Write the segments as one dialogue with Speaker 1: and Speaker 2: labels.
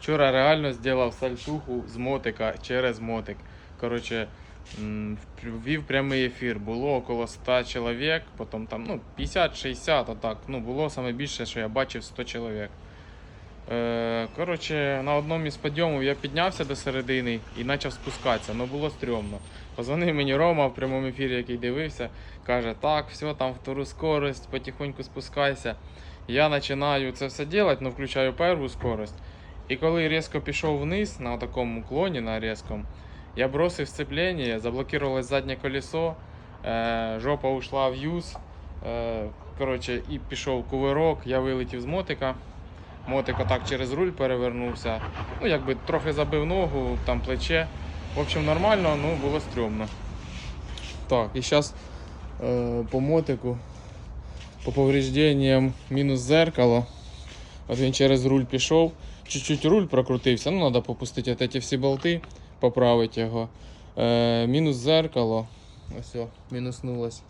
Speaker 1: Вчора реально зробив сальтуху з мотика через мотик. Коротше, ввів прямий ефір. Було около 100 чоловік, потім там ну, 50-60, отак. Ну, було саме більше, що я бачив 100 чоловік. Е, коротше, на одному із підйомів я піднявся до середини і почав спускатися, але було стрьомно. Позвонив мені Рома в прямому ефірі, який дивився, каже, так, все, там втору скорость, потихоньку спускайся. Я починаю це все робити, але включаю першу скорость. І коли різко пішов вниз на такому уклоні, на різкому, я бросив сцеплення, заблокувалось заднє колесо, е, жопа ушла в юз. Е, коротше, і пішов кувирок, я вилетів з мотика. Мотик отак через руль перевернувся. Ну, якби трохи забив ногу, там плече. В общем, нормально, ну було стрьомно. Так, і зараз е, по мотику, по поврежденням мінус зеркало. От він через руль пішов, чуть-чуть руль прокрутився, ну треба попустити от ці всі болти, поправити його. Е, мінус зеркало. Ось, мінуснулось.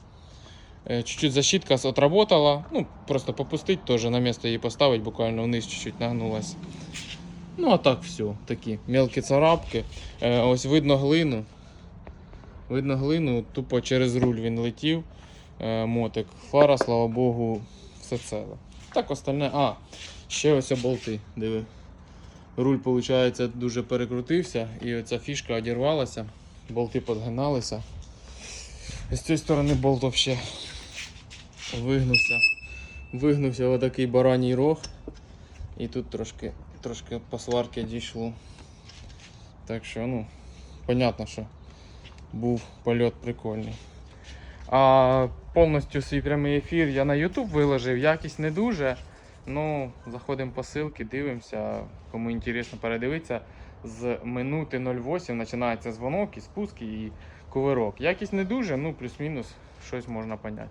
Speaker 1: Е, Чуть-чуть защитка отработала. Ну, просто попустить тоже, на место її поставить, буквально вниз чуть-чуть нагнулась. Ну, а так все. Такі мелкі царапки. Е, ось видно глину. Видно глину, тупо через руль він летів. Е, мотик. Фара, слава Богу, все ціле. Так, остальне. А, ще ось болти. Диви. Руль, виходить, дуже перекрутився, і оця фішка одірвалася, болти подгиналися. З цієї сторони болт взагалі вигнувся. Вигнувся отакий бараній рог. І тут трошки, трошки по дійшло. Так що, ну, понятно, що був польот прикольний. А повністю свій прямий ефір я на YouTube виложив, якість не дуже. Ну, заходимо по ссылки, дивимося. Кому інтересно передивитися. З минути 08 починається дзвонок і спуск і кувирок. Якість не дуже, ну плюс-мінус щось можна поняти.